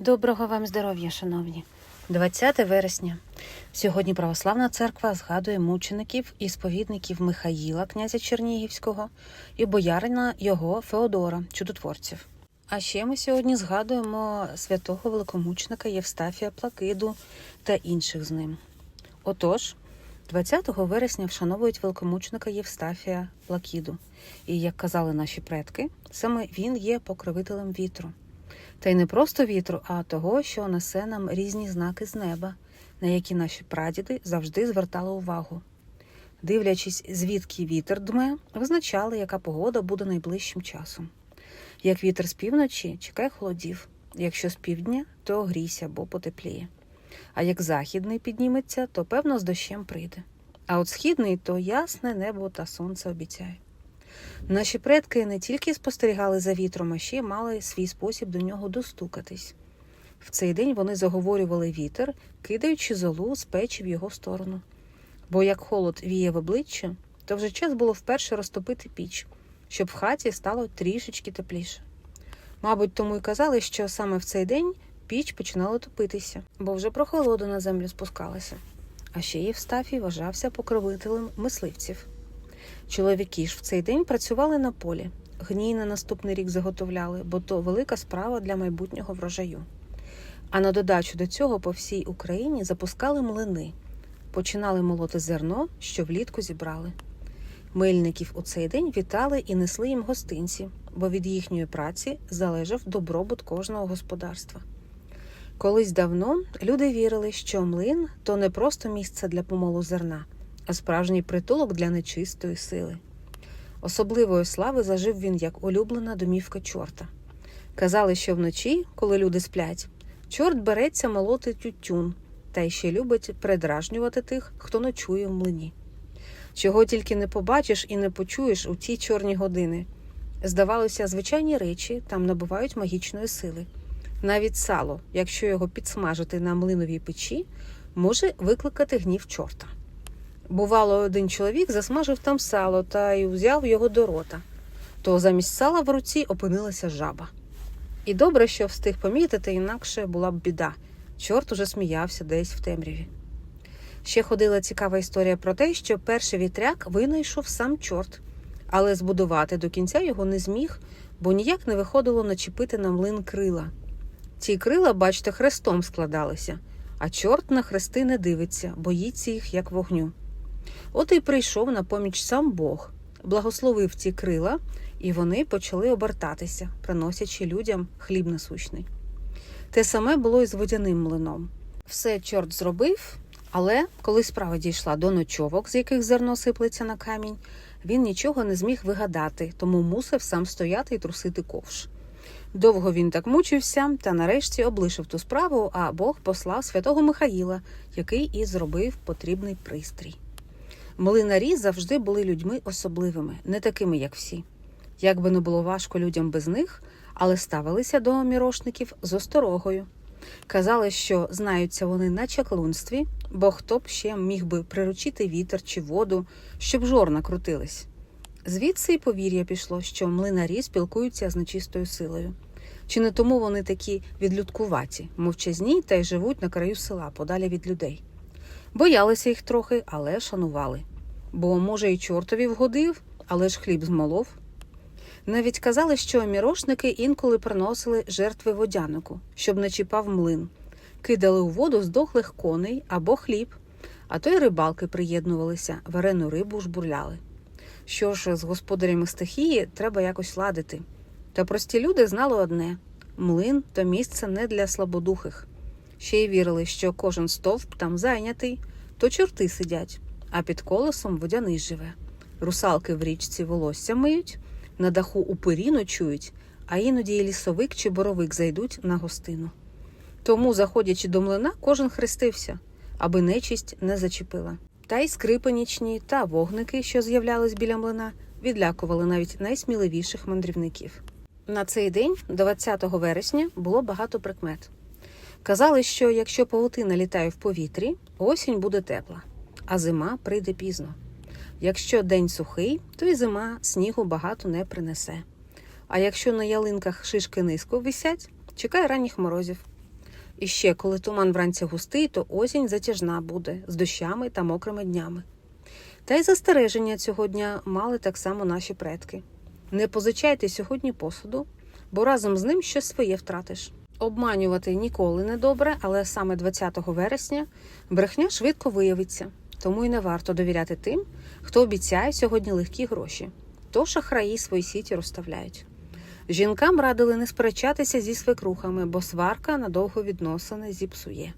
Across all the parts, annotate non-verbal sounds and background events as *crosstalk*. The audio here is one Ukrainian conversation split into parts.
Доброго вам здоров'я, шановні. 20 вересня. Сьогодні Православна церква згадує мучеників і сповідників Михаїла, князя Чернігівського, і боярина його Феодора, чудотворців. А ще ми сьогодні згадуємо святого великомученика Євстафія Плакиду та інших з ним. Отож, 20 вересня вшановують великомученика Євстафія Плакіду. І, як казали наші предки, саме він є покровителем вітру. Та й не просто вітру, а того, що несе нам різні знаки з неба, на які наші прадіди завжди звертали увагу. Дивлячись, звідки вітер дме, визначали, яка погода буде найближчим часом. Як вітер з півночі, чекай холодів, якщо з півдня, то огрійся або потепліє. А як західний підніметься, то певно з дощем прийде. А от східний то ясне небо та сонце обіцяє. Наші предки не тільки спостерігали за вітром, а ще й мали свій спосіб до нього достукатись. В цей день вони заговорювали вітер, кидаючи золу з печі в його сторону. Бо як холод віє в обличчя, то вже час було вперше розтопити піч, щоб в хаті стало трішечки тепліше. Мабуть, тому й казали, що саме в цей день піч починала топитися, бо вже прохолода на землю спускалася. А ще Євстафій вважався покровителем мисливців. Чоловіки ж в цей день працювали на полі, гній на наступний рік заготовляли, бо то велика справа для майбутнього врожаю. А на додачу до цього по всій Україні запускали млини, починали молоти зерно, що влітку зібрали. Мильників у цей день вітали і несли їм гостинці, бо від їхньої праці залежав добробут кожного господарства. Колись давно люди вірили, що млин то не просто місце для помолу зерна, а справжній притулок для нечистої сили. Особливої слави зажив він як улюблена домівка чорта. Казали, що вночі, коли люди сплять, чорт береться молоти тютюн та й ще любить передражнювати тих, хто ночує в млині. Чого тільки не побачиш і не почуєш у ті чорні години. Здавалося, звичайні речі там набувають магічної сили. Навіть сало, якщо його підсмажити на млиновій печі, може викликати гнів чорта. Бувало, один чоловік засмажив там сало та й взяв його до рота, то замість сала в руці опинилася жаба. І добре, що встиг помітити, інакше була б біда. Чорт уже сміявся десь в темряві. Ще ходила цікава історія про те, що перший вітряк винайшов сам чорт, але збудувати до кінця його не зміг, бо ніяк не виходило начепити на млин крила. Ці крила, бачите, хрестом складалися, а чорт на хрести не дивиться, боїться їх як вогню. От і прийшов на поміч сам Бог, благословив ці крила, і вони почали обертатися, приносячи людям хліб насущний. Те саме було і з водяним млином. Все чорт зробив, але коли справа дійшла до ночовок, з яких зерно сиплеться на камінь, він нічого не зміг вигадати, тому мусив сам стояти і трусити ковш. Довго він так мучився та нарешті облишив ту справу, а Бог послав святого Михаїла, який і зробив потрібний пристрій. Млинарі завжди були людьми особливими, не такими, як всі. Як би не було важко людям без них, але ставилися до мірошників з осторогою. Казали, що знаються вони на чаклунстві, бо хто б ще міг би приручити вітер чи воду, щоб жорна крутились. Звідси й повір'я пішло, що млинарі спілкуються з нечистою силою. Чи не тому вони такі відлюдкуваті, мовчазні та й живуть на краю села, подалі від людей? Боялися їх трохи, але шанували. Бо, може, і чортові вгодив, але ж хліб змолов. Навіть казали, що мірошники інколи приносили жертви водянику, щоб не чіпав млин, кидали у воду здохлих коней або хліб, а то й рибалки приєднувалися, варену рибу жбурляли. Що ж, з господарями стихії треба якось ладити. Та прості люди знали одне млин то місце не для слабодухих. Ще й вірили, що кожен стовп там зайнятий, то чорти сидять, а під колесом водяний живе. Русалки в річці волосся миють, на даху упирі ночують, а іноді і лісовик чи боровик зайдуть на гостину. Тому, заходячи до млина, кожен хрестився, аби нечисть не зачепила. Та й скрипи нічні та вогники, що з'являлись біля млина, відлякували навіть найсміливіших мандрівників. На цей день, 20 вересня, було багато прикмет. Казали, що якщо павутина літає в повітрі, осінь буде тепла, а зима прийде пізно. Якщо день сухий, то й зима снігу багато не принесе. А якщо на ялинках шишки низько висять, чекай ранніх морозів. І ще, коли туман вранці густий, то осінь затяжна буде з дощами та мокрими днями. Та й застереження цього дня мали так само наші предки. Не позичайте сьогодні посуду, бо разом з ним щось своє втратиш. Обманювати ніколи не добре, але саме 20 вересня брехня швидко виявиться, тому й не варто довіряти тим, хто обіцяє сьогодні легкі гроші. То шахраї свої сіті розставляють. Жінкам радили не сперечатися зі свекрухами, бо сварка надовго відносини зіпсує.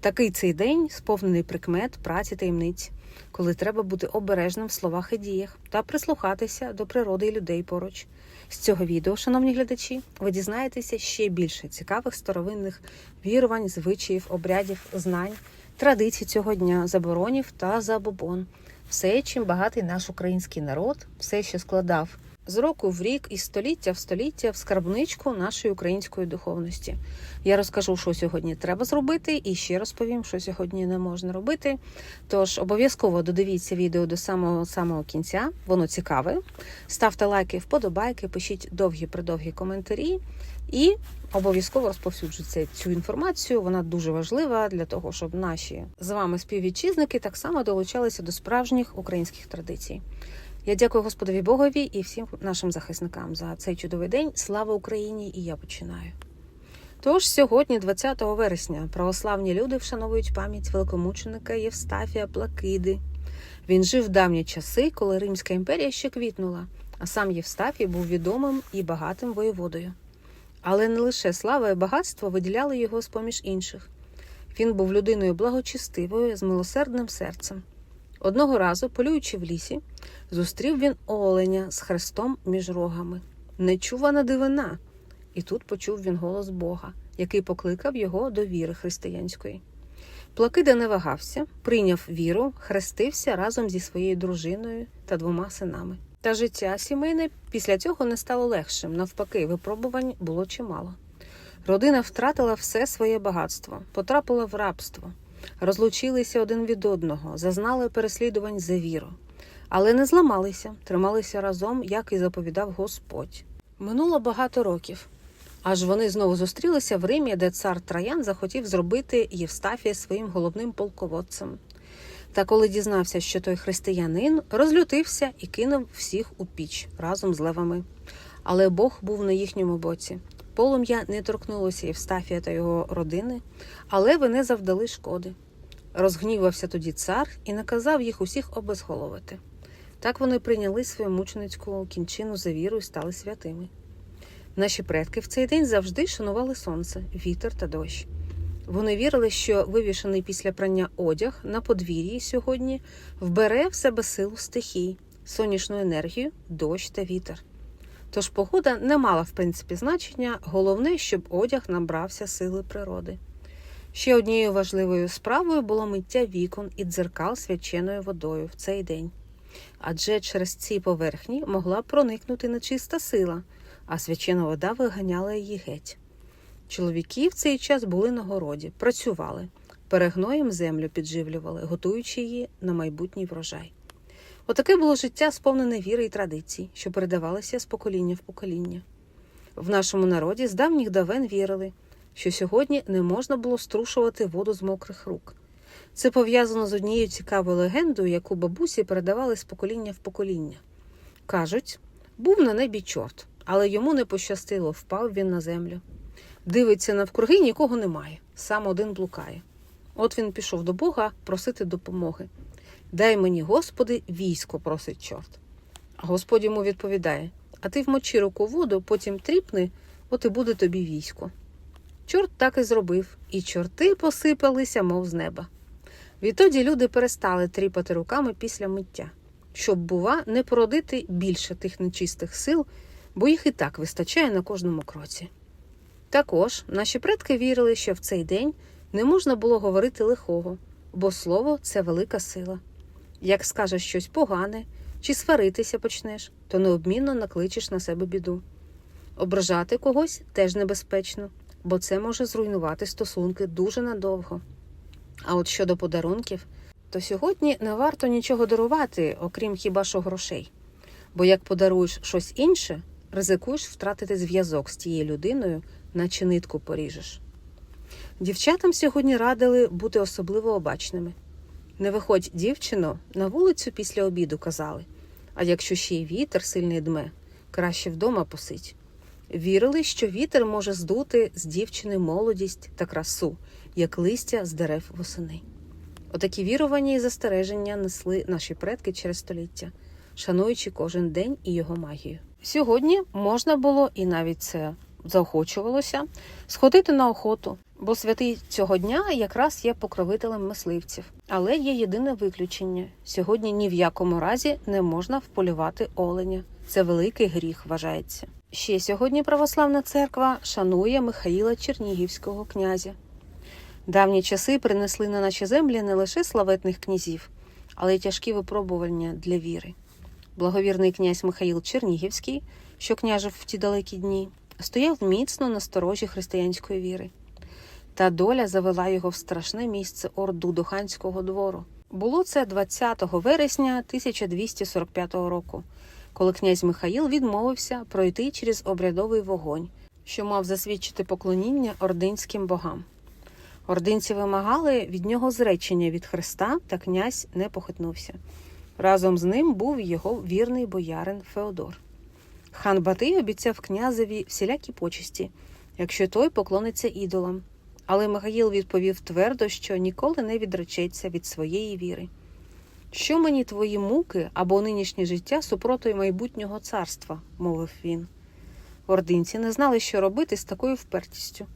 Такий цей день сповнений прикмет, праці таємниць, коли треба бути обережним в словах і діях та прислухатися до природи і людей поруч. З цього відео, шановні глядачі, ви дізнаєтеся ще більше цікавих старовинних вірувань, звичаїв, обрядів, знань, традицій цього дня, заборонів та забобон. Все, чим багатий наш український народ, все, що складав з року в рік і століття в століття в скарбничку нашої української духовності. Я розкажу, що сьогодні треба зробити, і ще розповім, що сьогодні не можна робити. Тож обов'язково додивіться відео до самого самого кінця, воно цікаве. Ставте лайки, вподобайки, пишіть довгі придовгі коментарі і обов'язково розповсюджуйте цю інформацію. Вона дуже важлива для того, щоб наші з вами співвітчизники так само долучалися до справжніх українських традицій. Я дякую Господові Богові і всім нашим захисникам за цей чудовий день. Слава Україні! І я починаю. Тож сьогодні, 20 вересня, православні люди вшановують пам'ять великомученика Євстафія Плакиди. Він жив в давні часи, коли Римська імперія ще квітнула, а сам Євстафій був відомим і багатим воєводою. Але не лише слава і багатство виділяли його з поміж інших. Він був людиною благочестивою, з милосердним серцем. Одного разу, полюючи в лісі, зустрів він оленя з хрестом між рогами. Нечувана дивина. І тут почув він голос Бога, який покликав його до віри християнської. Плакида не вагався, прийняв віру, хрестився разом зі своєю дружиною та двома синами. Та життя сімейне після цього не стало легшим. Навпаки, випробувань було чимало. Родина втратила все своє багатство, потрапила в рабство, розлучилися один від одного, зазнали переслідувань за віру, але не зламалися, трималися разом, як і заповідав Господь. Минуло багато років. Аж вони знову зустрілися в Римі, де цар Троян захотів зробити Євстафія своїм головним полководцем. Та коли дізнався, що той християнин, розлютився і кинув всіх у піч разом з левами. Але Бог був на їхньому боці. Полум'я не торкнулося Євстафія та його родини, але вони завдали шкоди. Розгнівався тоді цар і наказав їх усіх обезголовити. Так вони прийняли свою мученицьку кінчину за віру і стали святими. Наші предки в цей день завжди шанували сонце, вітер та дощ. Вони вірили, що вивішений після прання одяг на подвір'ї сьогодні вбере в себе силу стихій, сонячну енергію, дощ та вітер. Тож погода не мала в принципі значення, головне, щоб одяг набрався сили природи. Ще однією важливою справою було миття вікон і дзеркал свяченою водою в цей день. Адже через ці поверхні могла проникнути нечиста сила, а свячена вода виганяла її геть. Чоловіки в цей час були на городі, працювали, перегноєм землю підживлювали, готуючи її на майбутній врожай. Отаке було життя, сповнене віри і традицій, що передавалися з покоління в покоління. В нашому народі з давніх давен вірили, що сьогодні не можна було струшувати воду з мокрих рук. Це пов'язано з однією цікавою легендою, яку бабусі передавали з покоління в покоління. Кажуть, був на небі чорт, але йому не пощастило, впав він на землю. Дивиться навкруги, нікого немає, сам один блукає. От він пішов до Бога просити допомоги. Дай мені, Господи, військо, просить чорт. А Господь йому відповідає: А ти вмочи руку воду, потім тріпни, от і буде тобі військо. Чорт так і зробив, і чорти посипалися, мов з неба. Відтоді люди перестали тріпати руками після миття, щоб, бува, не породити більше тих нечистих сил, бо їх і так вистачає на кожному кроці. Також наші предки вірили, що в цей день не можна було говорити лихого, бо слово це велика сила. Як скажеш щось погане чи сваритися почнеш, то необмінно накличеш на себе біду. Ображати когось теж небезпечно, бо це може зруйнувати стосунки дуже надовго. А от щодо подарунків, то сьогодні не варто нічого дарувати, окрім хіба що грошей. Бо як подаруєш щось інше, ризикуєш втратити зв'язок з тією людиною, наче нитку поріжеш. Дівчатам сьогодні радили бути особливо обачними. Не виходь, дівчино, на вулицю після обіду казали. А якщо ще й вітер сильний дме, краще вдома посидь. Вірили, що вітер може здути з дівчини молодість та красу, як листя з дерев восени. Отакі вірування і застереження несли наші предки через століття, шануючи кожен день і його магію. Сьогодні можна було, і навіть це заохочувалося, сходити на охоту, бо святий цього дня якраз є покровителем мисливців. Але є єдине виключення: сьогодні ні в якому разі не можна вполювати оленя. Це великий гріх вважається. Ще сьогодні православна церква шанує Михаїла Чернігівського князя. Давні часи принесли на наші землі не лише славетних князів, але й тяжкі випробування для віри. Благовірний князь Михаїл Чернігівський, що княжив в ті далекі дні, стояв міцно на сторожі християнської віри. Та доля завела його в страшне місце орду до ханського двору. Було це 20 вересня 1245 року, коли князь Михаїл відмовився пройти через обрядовий вогонь, що мав засвідчити поклоніння ординським богам. Ординці вимагали від нього зречення від Христа, та князь не похитнувся. Разом з ним був його вірний боярин Феодор. Хан Батий обіцяв князеві всілякі почесті, якщо той поклониться ідолам. Але Михаїл відповів твердо, що ніколи не відречеться від своєї віри. Що мені твої муки або нинішнє життя супроти майбутнього царства, мовив він. Ординці не знали, що робити з такою впертістю.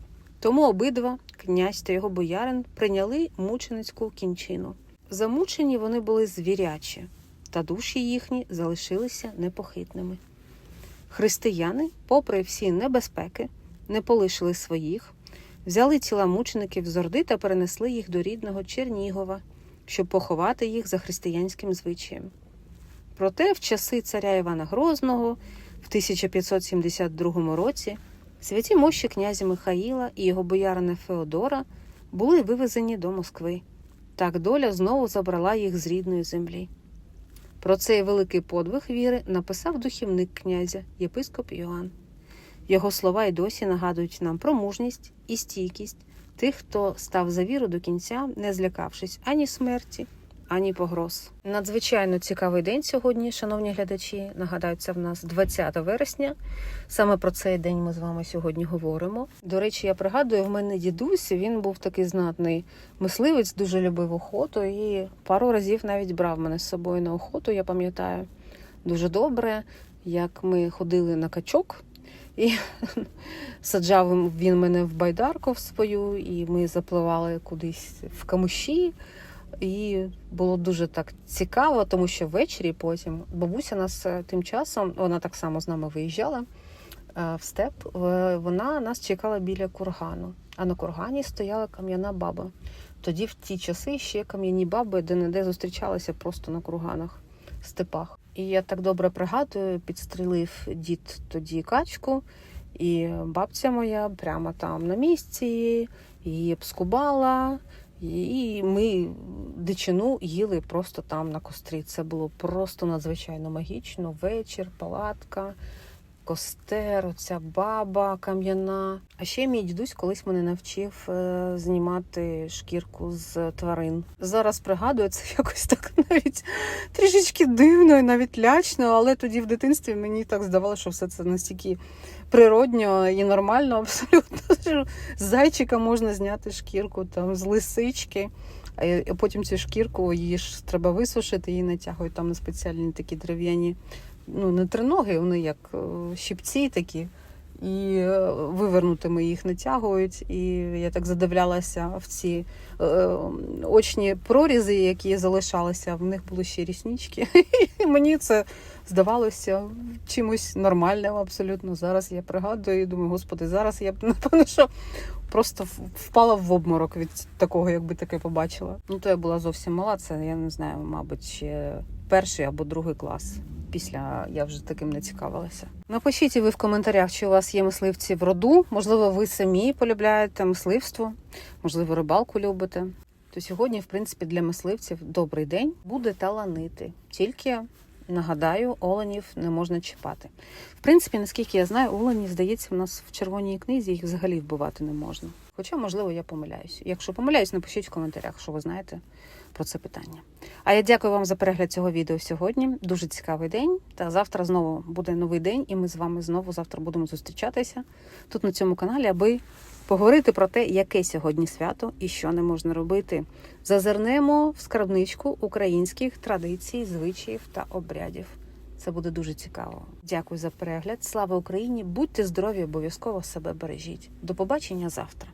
Тому обидва, князь та його боярин, прийняли мученицьку кінчину. Замучені вони були звірячі, та душі їхні залишилися непохитними. Християни, попри всі небезпеки, не полишили своїх, взяли тіла мучеників з Орди та перенесли їх до рідного Чернігова, щоб поховати їх за християнським звичаєм. Проте в часи царя Івана Грозного в 1572 році святі мощі князя Михаїла і його боярина Феодора були вивезені до Москви. Так доля знову забрала їх з рідної землі. Про цей великий подвиг віри написав духівник князя, єпископ Йоанн. Його слова й досі нагадують нам про мужність і стійкість тих, хто став за віру до кінця, не злякавшись ані смерті, ані погроз. Надзвичайно цікавий день сьогодні, шановні глядачі. Нагадаю, в нас 20 вересня. Саме про цей день ми з вами сьогодні говоримо. До речі, я пригадую, в мене дідусь він був такий знатний мисливець, дуже любив охоту і пару разів навіть брав мене з собою на охоту. Я пам'ятаю дуже добре, як ми ходили на качок. І саджав він мене в байдарку в свою, і ми запливали кудись в камуші. І було дуже так цікаво, тому що ввечері потім бабуся нас е, тим часом, вона так само з нами виїжджала е, в степ. е, Вона нас чекала біля кургану, а на кургані стояла кам'яна баба. Тоді в ті часи ще кам'яні баби де-не-де зустрічалися просто на курганах, степах. І я так добре пригадую, підстрелив дід тоді качку, і бабця моя прямо там на місці її обскубала. І ми дичину їли просто там на кострі. Це було просто надзвичайно магічно. Вечір, палатка, костер, оця баба кам'яна. А ще мій дідусь колись мене навчив е, знімати шкірку з тварин. Зараз пригадую, це *laughs* якось так навіть трішечки дивно і навіть лячно, але тоді в дитинстві мені так здавалося, що все це настільки природньо і нормально, *laughs* абсолютно. що З зайчика можна зняти шкірку, там з лисички. А потім цю шкірку її ж треба висушити, її натягують там на спеціальні такі дерев'яні, ну не триноги, вони як е, щипці такі. І е, вивернутими їх натягують. І я так задивлялася в ці е, очні прорізи, які залишалися. В них були ще ріснички. І мені це здавалося чимось нормальним абсолютно. Зараз я пригадую і думаю, господи, зараз я б напевно, що просто впала в обморок від такого, якби таке побачила. Ну то я була зовсім мала. Це я не знаю, мабуть, ще перший або другий клас. Після я вже таким не цікавилася. Напишіть ви в коментарях, чи у вас є мисливці в роду. Можливо, ви самі полюбляєте мисливство, можливо, рибалку любите. То сьогодні, в принципі, для мисливців добрий день буде таланити. Тільки нагадаю, оленів не можна чіпати. В принципі, наскільки я знаю, олені, здається, в нас в червоній книзі їх взагалі вбивати не можна. Хоча, можливо, я помиляюсь. Якщо помиляюсь, напишіть в коментарях, що ви знаєте про це питання. А я дякую вам за перегляд цього відео сьогодні. Дуже цікавий день. Та завтра знову буде новий день, і ми з вами знову завтра будемо зустрічатися тут на цьому каналі, аби поговорити про те, яке сьогодні свято і що не можна робити. Зазирнемо в скарбничку українських традицій, звичаїв та обрядів. Це буде дуже цікаво. Дякую за перегляд. Слава Україні! Будьте здорові, обов'язково себе бережіть. До побачення завтра.